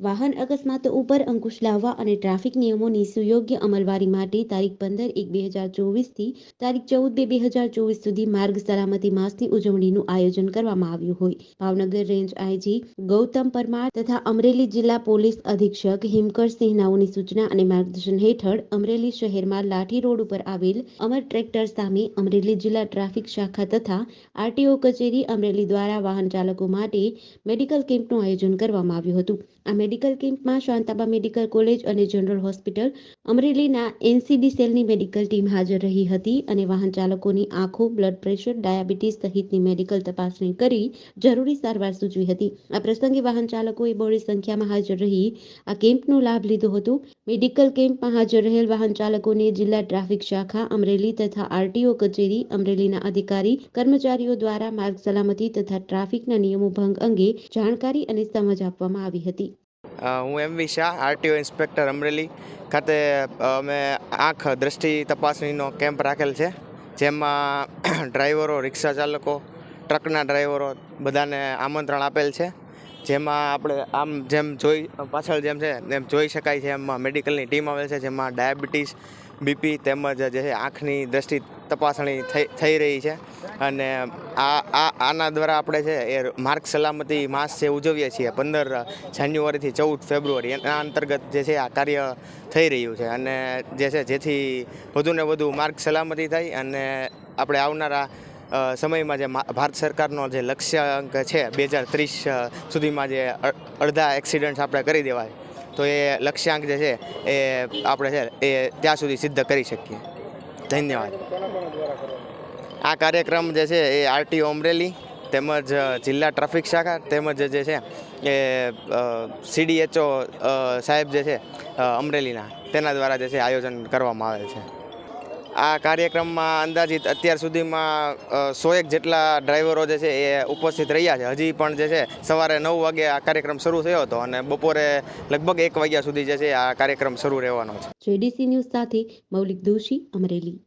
વાહન અકસ્માતો ઉપર અંકુશ લાવવા અને ટ્રાફિક નિયમોની સુયોગ્ય અમલવારી માટે તારીખ પંદર એક બે હજાર ચોવીસથી તારીખ ચૌદ બે બે હજાર ચોવીસ સુધી માર્ગ સલામતી માસની ઉજવણીનું આયોજન કરવામાં આવ્યું હોય. ભાવનગર રેન્જ આઈજી ગૌતમ પરમાર તથા અમરેલી જિલ્લા પોલીસ અધિક્ષક હિમકરસિંહ નાઓની સૂચના અને માર્ગદર્શન હેઠળ અમરેલી શહેરમાં લાઠી રોડ ઉપર આવેલ અમર ટ્રેક્ટર સામે અમરેલી જિલ્લા ટ્રાફિક શાખા તથા આરટીઓ કચેરી અમરેલી દ્વારા વાહન ચાલકો માટે મેડિકલ કેમ્પનું આયોજન કરવામાં આવ્યું હતું. મેડિકલ કેમ્પમાં શાંતાબા મેડિકલ કોલેજ અને જનરલ હોસ્પિટલ, અમરેલીના એનસીબી સેલની મેડિકલ ટીમ હાજર રહી હતી અને વાહન ચાલકોની આંખો, બ્લડ પ્રેશર, ડાયાબિટીસ સહિતની મેડિકલ તપાસણી કરી જરૂરી સારવાર સૂચવી હતી. આ પ્રસંગે વાહન ચાલકોએ બહોળી સંખ્યામાં હાજર રહી આ કેમ્પનો લાભ લીધો હતો. મેડિકલ કેમ્પમાં હાજર રહેલ વાહન ચાલકોને જિલ્લા ટ્રાફિક શાખા, અમરેલી તથા આરટીઓ કચેરી, અમરેલીના અધિકારી, કર્મચારીઓ દ્વારા માર્ગ સલામતી તથા ટ્રાફિકના નિયમો ભંગ અંગે જાણકારી અને સમજ આપવામાં આવી હતી. હું M V Shah, RTO inspector Amreli ખાતે અમે આંખ દ્રષ્ટિ તપાસણીનો કેમ્પ રાખેલ છે, જેમાં ડ્રાઈવરો, રિક્ષા ચાલકો, ટ્રકના ડ્રાઈવરો બધાને આમંત્રણ આપેલ છે. જેમાં આપણે આમ જેમ જોઈ, પાછળ જેમ છે, એમ જોઈ શકાય છે, એમાં મેડિકલની ટીમ આવેલ છે, જેમાં ડાયાબિટીસ બીપી તેમજ જે છે આંખની દ્રષ્ટિ તપાસણી થઈ રહી છે. અને આ આ, આના દ્વારા આપણે છે એ માર્ગ સલામતી માસ છે ઉજવીએ છીએ. પંદર જાન્યુઆરીથી ચૌદ ફેબ્રુઆરી એના અંતર્ગત જે છે આ કાર્ય થઈ રહ્યું છે. અને જે છે જેથી વધુને વધુ માર્ગ સલામતી થાય અને આપણે આવનારા સમયમાં જે ભારત સરકારનો જે લક્ષ્યાંક છે, બે હજાર ત્રીસ સુધીમાં જે અડધા એક્સિડન્ટ્સ આપણે કરી દેવાય. તો એ લક્ષ્યાંક જે છે એ આપણે છે એ ત્યાં સુધી સિદ્ધ કરી શકીએ. ધન્યવાદ. આ કાર્યક્રમ જે છે એ આરટીઓ અમરેલી તેમજ જિલ્લા ટ્રાફિક શાખા તેમજ જે છે એ સીડીએચઓ સાહેબ જે છે અમરેલીના તેના દ્વારા જે છે આયોજન કરવામાં આવેલ છે. આ કાર્યક્રમમાં અંદાજિત અત્યાર સુધીમાં સો એક જેટલા ડ્રાઈવરો જે છે એ ઉપસ્થિત રહ્યા છે. હજી પણ જે છે, સવારે નવ વાગે આ કાર્યક્રમ શરૂ થયો હતો અને બપોરે લગભગ એક વાગ્યા સુધી જે છે આ કાર્યક્રમ શરૂ રહેવાનો છે. જેડીસી ન્યૂઝ સાથે મૌલિક દોશી, અમરેલી.